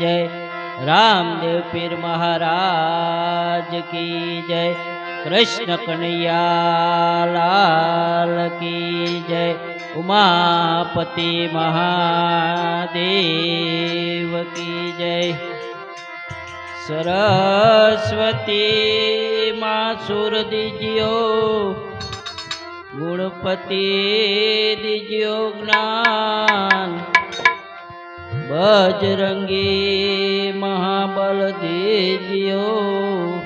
जय। रामदेव पीर महाराज की जय। कृष्ण कन्हैया लाल की जय। उमापति महादेव की जय। सरस्वती माँ सुर दीजियो। गुणपति दीजियो ज्ञान। બજરંગી મહાબલ દીજ્યો,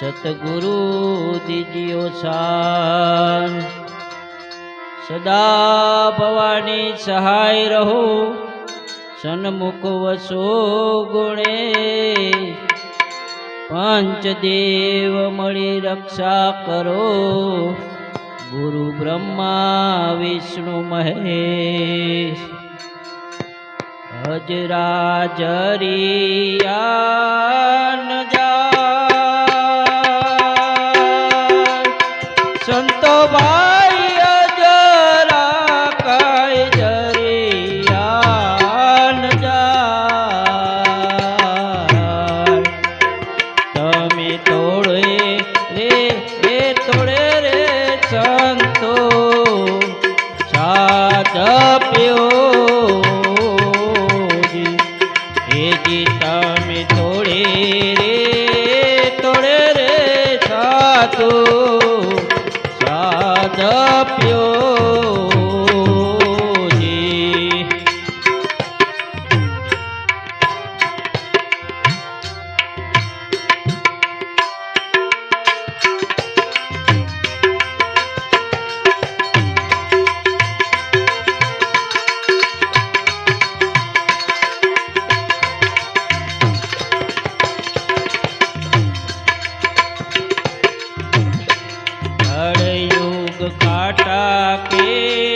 સતગુરુ દીજ્યો શાન સદા ભવાની સહાય રહો, સન્મુખ વસો ગુણે. પંચદેવ મળી રક્ષા કરો, ગુરુ બ્રહ્મા, વિષ્ણુ મહેશ. હજરાજરિયાન જાય સાધુ સાધપ્યો फटके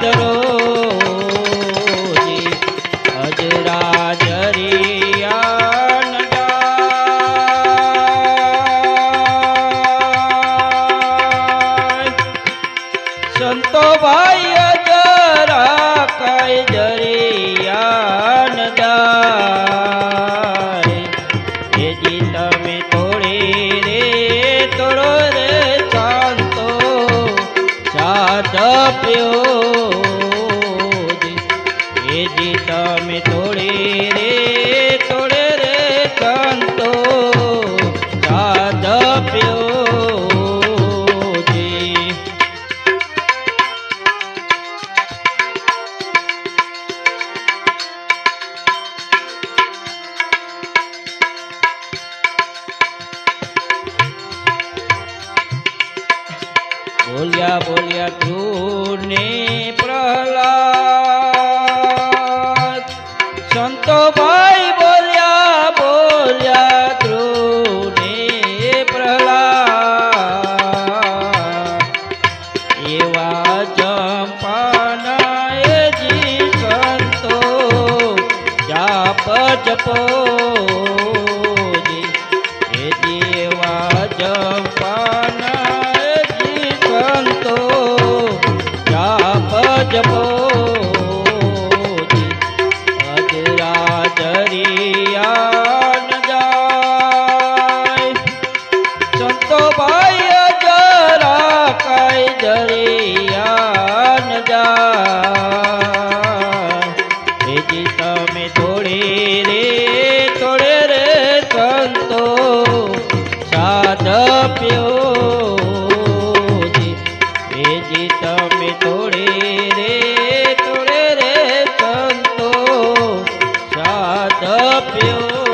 કરો તમે તોડી বাবা પ્યો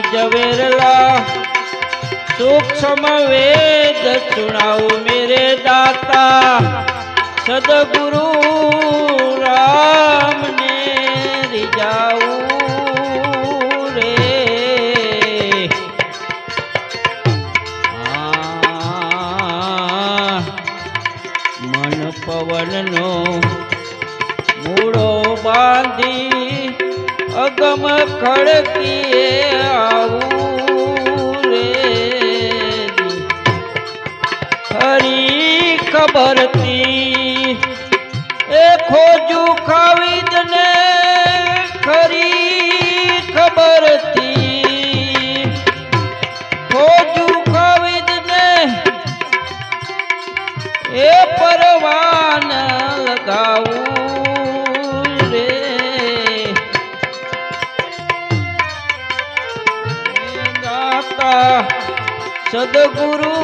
ઝવેરલા સૂક્ષ્મ વેદ સુણાવ મેરે દાતા. સદગુરુ રામને રીજાવું. અગમ ખડકીએ આવું રે. ખરી ખબરતી સદગુરુ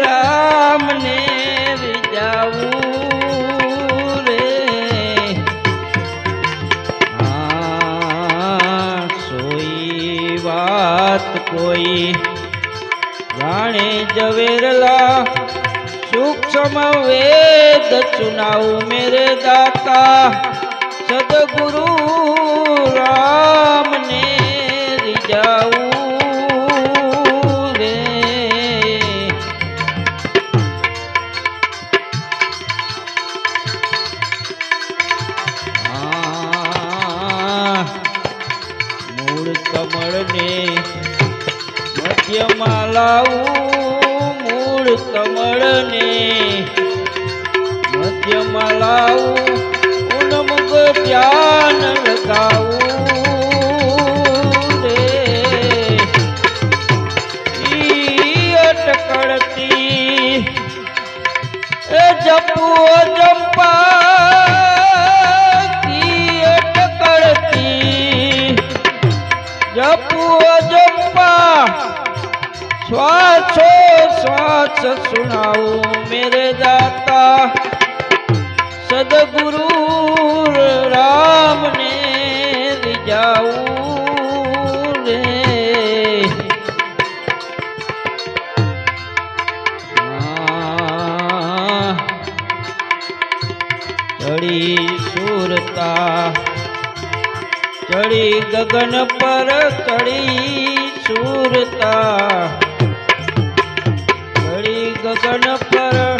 રામને વિજાવું રે. આ સોઈ વાત કોઈ જાણે ઝવેરલા સૂક્ષ્મ વેદ ચુનાવ મેરે દાતા. સદગુરુ जम्बुओ चंपा की टकड़ती जम्बुओ जम्पा श्वासो श्वास सुनाओ मेरे दाता। सदगुरु राम ने रिजाऊ चढ़ी सूरता। चढ़ी गगन पर चढ़ी सूरता। चढ़ी गगन पर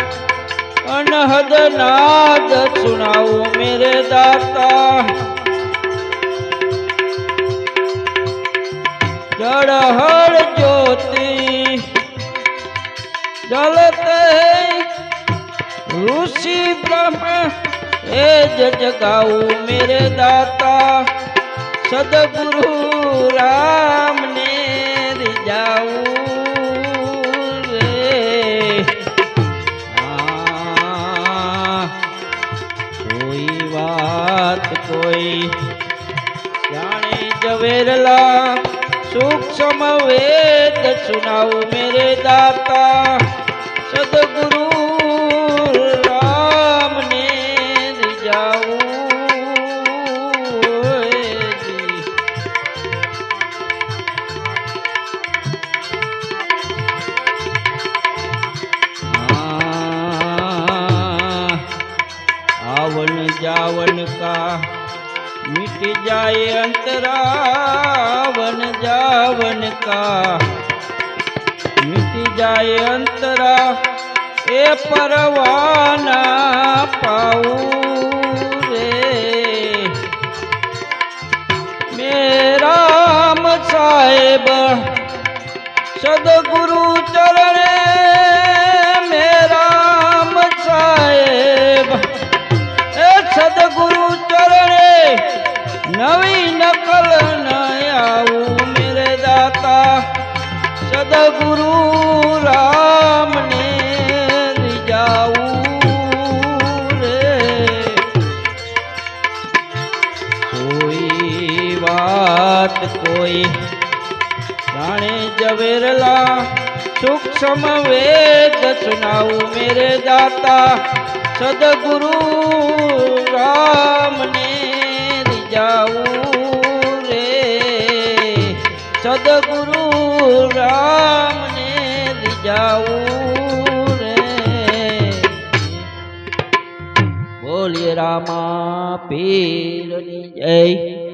अनहद नाद सुनाओ मेरे दाता। जड़हर ज्योति जलते, ऋषि ब्रह्म એ જ જગાવું મેરે દાતા, સદગુરુ રામને રીજાવું રે. કોઈ વાત કોઈ જાણે ઝવેરલા સૂક્ષ્મ વેદ સુનાવું મેરે દાતા अंतरा ए परवाना पाऊ रे। मेरा साहेब सदगुरु चर વાત કોઈ જાણે જવેરલા સૂક્ષ્મ વેદ સુનાવું મેરે દાતા સદગુરુ રામને રીજાવું રે. સદગુરુ રામને રીજાવું બોલીએ રામા પીરની જય.